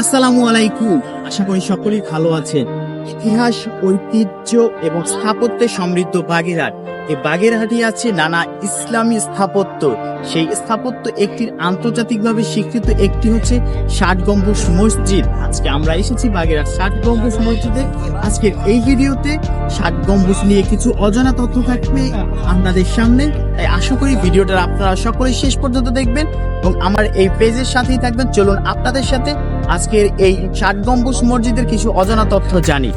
আসসালামু আলাইকুম। আশা করি সকলেই ভালো আছেন। ইতিহাস ঐতিহ্য এবং স্থাপত্যে সমৃদ্ধ বাগেরহাট। এই বাগেরহাটে আছে নানা ইসলামী স্থাপত্য। সেই স্থাপত্য একটির আন্তর্জাতিকভাবে স্বীকৃত, একটি হচ্ছে ষাট গম্বুজ মসজিদ। আজকে আমরা এসেছি বাগেরহাট ষাট গম্বুজ মসজিদে। আজকের এই ভিডিওতে ষাট গম্বুজ নিয়ে কিছু অজানা তথ্য থাকবে আপনাদের সামনে। তাই আশা করি ভিডিওটা আপনারা সকলে শেষ পর্যন্ত দেখবেন এবং আমার এই পেজের সাথেই থাকবেন। চলুন আপনাদের সাথে আজকের এই ষাট গম্বুজ মসজিদের কিছু অজানা তথ্য জানি।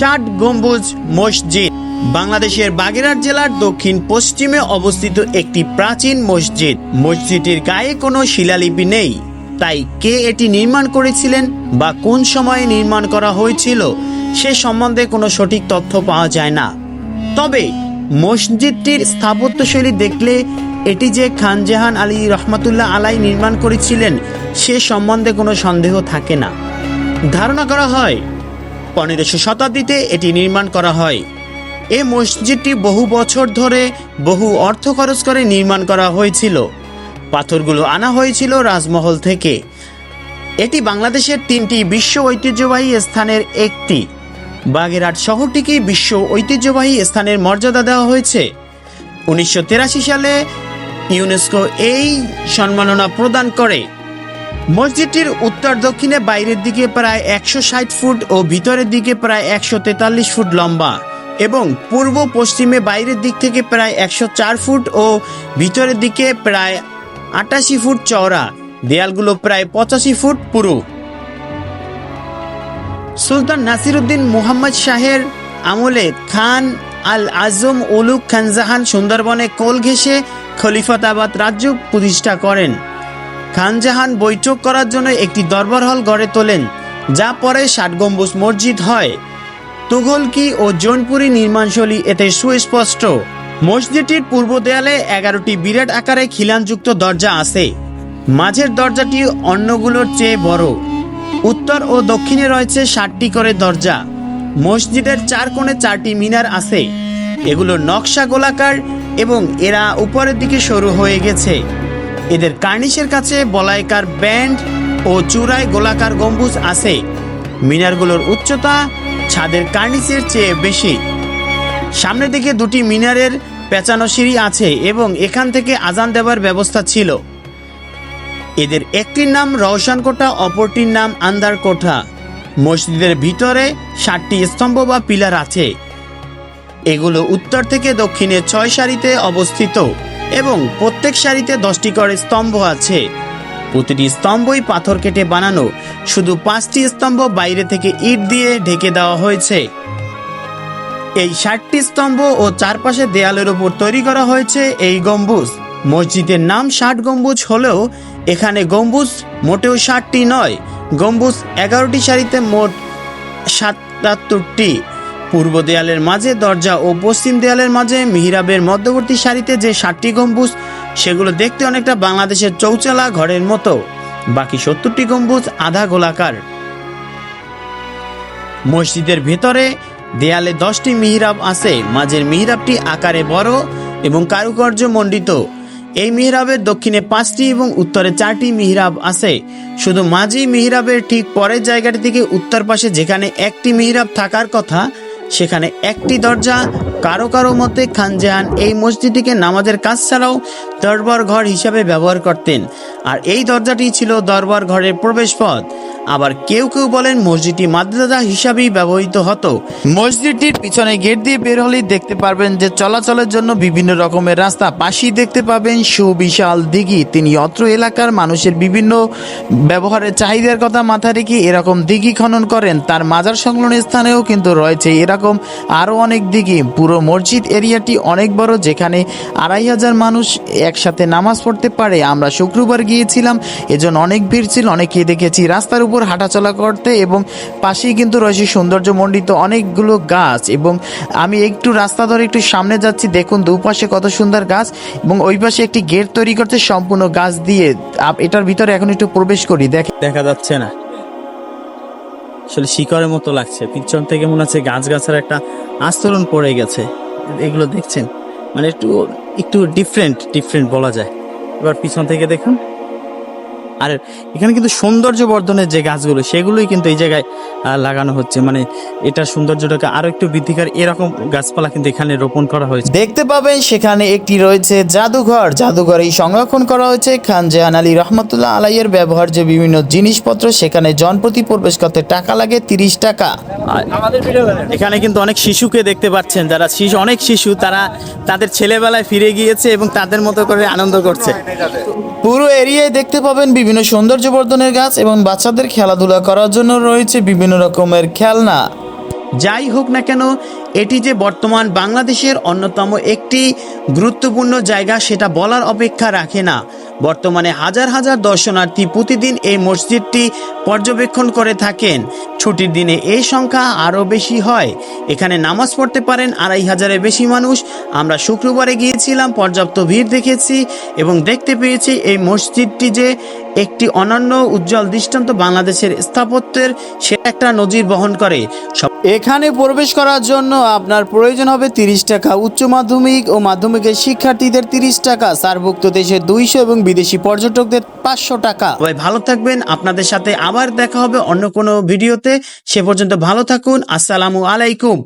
ষাট গম্বুজ মসজিদ। বাংলাদেশের বাগেরহাট জেলার দক্ষিণ পশ্চিমে অবস্থিত একটি প্রাচীন মসজিদ। মসজিদটির গায়ে কোনো শিলালিপি নেই। তাই কে এটি নির্মাণ করেছিলেন বা কোন সময়ে নির্মাণ করা হয়েছিল সে সম্বন্ধে কোনো সঠিক তথ্য পাওয়া যায় না। তবে মসজিদটির স্থাপত্যশৈলী দেখলে এটি যে খানজাহান আলী রহমাতুল্লাহ আলাই নির্মাণ করেছিলেন সে সম্বন্ধে কোনো সন্দেহ থাকে না। ধারণা করা হয় পনেরোশো শতাব্দীতে এটি নির্মাণ করা হয়। এ মসজিদটি বহু বছর ধরে বহু অর্থ খরচ করে নির্মাণ করা হয়েছিল। পাথরগুলো আনা হয়েছিল রাজমহল থেকে। এটি বাংলাদেশের তিনটি বিশ্ব ঐতিহ্যবাহী স্থানের একটি। বাগেরহাট শহরটিকে বিশ্ব ঐতিহ্যবাহী স্থানের মর্যাদা দেওয়া হয়েছে। উনিশশো সালে ইউনেস্কো এই সম্মাননা প্রদান করে। মসজিদটির উত্তর দক্ষিণে বাইরের দিকে প্রায় একশো ষাট ফুট ও ভিতরের দিকে প্রায় একশো তেতাল্লিশ ফুট লম্বা এবং পূর্ব পশ্চিমে বাইরের দিক থেকে প্রায় একশো চার ফুট ও ভিতরের দিকে প্রায় আটাশি ফুট চওড়া। দেয়ালগুলো প্রায় পঁচাশি ফুট পুরু। সুলতান নাসিরুদ্দিন মুহাম্মদ শাহের আমলে খান আল আজম উলুক খানজাহান সুন্দরবনে কোল ঘেঁষে খলিফতাবাদ রাজ্য প্রতিষ্ঠা করেন। খানজাহান বৈঠক করার জন্য একটি দরবার হল গড়ে তোলেন, যা পরে ষাট গম্বুজ মসজিদ হয়। তুঘলকি ও জৌনপুরি নির্মাণশৈলী এতে সুস্পষ্ট। মসজিদটির পূর্ব দেয়ালে এগারোটি বিরাট আকারে খিলানযুক্ত দরজা আছে। মাঝের দরজাটি অন্যগুলোর চেয়ে বড়। উত্তর ও দক্ষিণে রয়েছে ষাটটি করে দরজা। মসজিদের চার কোণে চারটি মিনার আছে। এগুলো নকশা গোলাকার এবং এরা উপরের দিকে সরু হয়ে গেছে। এদের কার্নিশের কাছে বলাইকার ব্যান্ড ও চূড়ায় গোলাকার গম্বুজ আছে। মিনারগুলোর উচ্চতা ছাদের কার্নিশের চেয়ে বেশি। সামনের দিকে দুটি মিনারের পেঁচানো সিঁড়ি আছে এবং এখান থেকে আজান দেওয়ার ব্যবস্থা ছিল। এদের একটির নাম রওশন কোঠা অপরটির নাম আন্দার কোঠা মসজিদের ভিতরে ষাটটি স্তম্ভ বা পিলার আছে। এগুলো উত্তর থেকে দক্ষিণে ছয় সারিতে অবস্থিত। এবং প্রত্যেক সারিতে দশটি করে স্তম্ভ আছে। প্রতিটি স্তম্ভই পাথর কেটে বানানো। শুধু পাঁচটি স্তম্ভ বাইরে থেকে ইট দিয়ে ঢেকে দেওয়া হয়েছে। এই ষাটটি স্তম্ভ ও চারপাশে দেয়ালের উপর তৈরি করা হয়েছে এই গম্বুজ। মসজিদের নাম ষাট গম্বুজ হলেও এখানে গম্বুজ মোটেও ষাটটি নয়। গম্বুজ এগারোটি সারিতে মোট সাতাত্তরটি। পূর্ব দেয়ালের মাঝে, দরজা ও পশ্চিম দেয়ালের মাঝে, মিহিরাবের মধ্যবর্তী সারিতে যে ষাটটি গম্বুজ, সেগুলো দেখতে অনেকটা বাংলাদেশের চৌচালা ঘরের মতো। বাকি সত্তরটি গম্বুজ আধা গোলাকার। মসজিদের ভেতরে দেয়ালে দশটি মিহিরাব আছে, মাঝের মিহিরাবটি আকারে বড় এবং কারুকার্য মণ্ডিত। এই মিহরাবের দক্ষিণে পাঁচটি এবং উত্তরে চারটি মিহরাব আছে। শুধু মাঝি মিহরাবের ঠিক পরের জায়গাটি থেকে উত্তর পাশে যেখানে একটি মিহরাব থাকার কথা সেখানে একটি দরজা, কারও কারও মতে খানজাহান এই মসজিদটিকে নামাজের কাজ ছাড়াও দরবার ঘর হিসাবে ব্যবহার করতেন। আর এই দরজাটি ছিল দরবার ঘরের প্রবেশ পথ আবার কেউ কেউ বলেন মসজিদটি মাদ্রাসা হিসাবেই ব্যবহৃত হতো। মসজিদটির পিছনে গেট দিয়ে বের হলেই দেখতে পারবেন যে চলাচলের জন্য বিভিন্ন রকমের রাস্তা। পাশেই দেখতে পাবেন সুবিশাল দিঘি। তিনি অত্র এলাকার মানুষের বিভিন্ন ব্যবহারের চাহিদার কথা মাথায় রেখে এরকম দিঘি খনন করেন। তার মাজার সংলগ্ন স্থানেও কিন্তু রয়েছে এরকম আরও অনেক দিকে। পুরো মসজিদ এরিয়াটি অনেক বড়, যেখানে আড়াই হাজার মানুষ একসাথে নামাজ পড়তে পারে। আমরা শুক্রবার গিয়েছিলাম, এজন্য অনেক ভিড় ছিল, অনেকেই দেখেছি রাস্তার উপর হাঁটাচলা করতে এবং পাশেই কিন্তু রয়েছে সৌন্দর্যমণ্ডিত অনেকগুলো গাছ এবং আমি একটু রাস্তা ধরে একটু সামনে যাচ্ছি, দেখুন দুপাশে কত সুন্দর গাছ এবং ওই পাশে একটি গেট তৈরি করতে সম্পূর্ণ গাছ দিয়ে। এটার ভিতরে এখন একটু প্রবেশ করি দেখা যাচ্ছে না। আসলে শিকড়ের মতো লাগছে। পিছন থেকে মনে হচ্ছে গাছ গাছের একটা আস্তরণ পড়ে গেছে। এগুলো দেখছেন। মানে একটু একটু ডিফারেন্ট ডিফারেন্ট বলা যায়। এবার পিছন থেকে দেখুন। আর এখানে কিন্তু সৌন্দর্য বর্ধনের যে গাছগুলো সেগুলোই কিন্তু এই জায়গায় লাগানো হচ্ছে। মানে এটা সৌন্দর্যটাকে আরও একটু বৃদ্ধি করে এরকম গাছপালা কিন্তু এখানে রোপণ করা হয়েছে। দেখতে পাবেন সেখানে একটি রয়েছে জাদুঘর। জাদুঘরেই সংরক্ষণ করা হয়েছে। খান জাহান আলী রহমতুল্লাহ আলাইয়ের ব্যবহার্য বিভিন্ন জিনিসপত্র সেখানে জনপ্রতি প্রবেশ করতে টাকা লাগে তিরিশ টাকা। এখানে কিন্তু অনেক শিশুকে দেখতে পাচ্ছেন যারা শিশু অনেক শিশু তারা তাদের ছেলেবেলায় ফিরে গিয়েছে এবং তাদের মতো করে আনন্দ করছে। পুরো এরিয়ায় দেখতে পাবেন বিভিন্ন সৌন্দর্য বর্ধনের গাছ এবং বাচ্চাদের খেলাধুলা করার জন্য রয়েছে বিভিন্ন রকমের খেলনা। যাই হোক না কেন, এটি যে বর্তমান বাংলাদেশের অন্যতম একটি গুরুত্বপূর্ণ জায়গা সেটা বলার অপেক্ষা রাখে না। বর্তমানে হাজার হাজার দর্শনার্থী প্রতিদিন এই মসজিদটি পর্যবেক্ষণ করে থাকেন। ছুটির দিনে এই সংখ্যা আরও বেশি হয়। এখানে নামাজ পড়তে পারেন আড়াই হাজারের বেশি মানুষ। আমরা শুক্রবারে গিয়েছিলাম, পর্যাপ্ত ভিড় দেখেছি এবং দেখতে পেয়েছি এই মসজিদটি যে একটি অনন্য উজ্জ্বল দৃষ্টান্ত বাংলাদেশের স্থাপত্যের সে একটা নজির বহন করে। এখানে প্রবেশ করার জন্য আপনার প্রয়োজন হবে তিরিশ টাকা উচ্চ মাধ্যমিক ও মাধ্যমিকের শিক্ষার্থীদের তিরিশ টাকা সারভুক্ত দেশের দুইশো এবং বিদেশি পর্যটকদের পাঁচশো টাকা। সবাই ভালো থাকবেন আপনাদের সাথে আবার দেখা হবে অন্য কোনো ভিডিওতে। সে পর্যন্ত ভালো থাকুন আসসালামু আলাইকুম।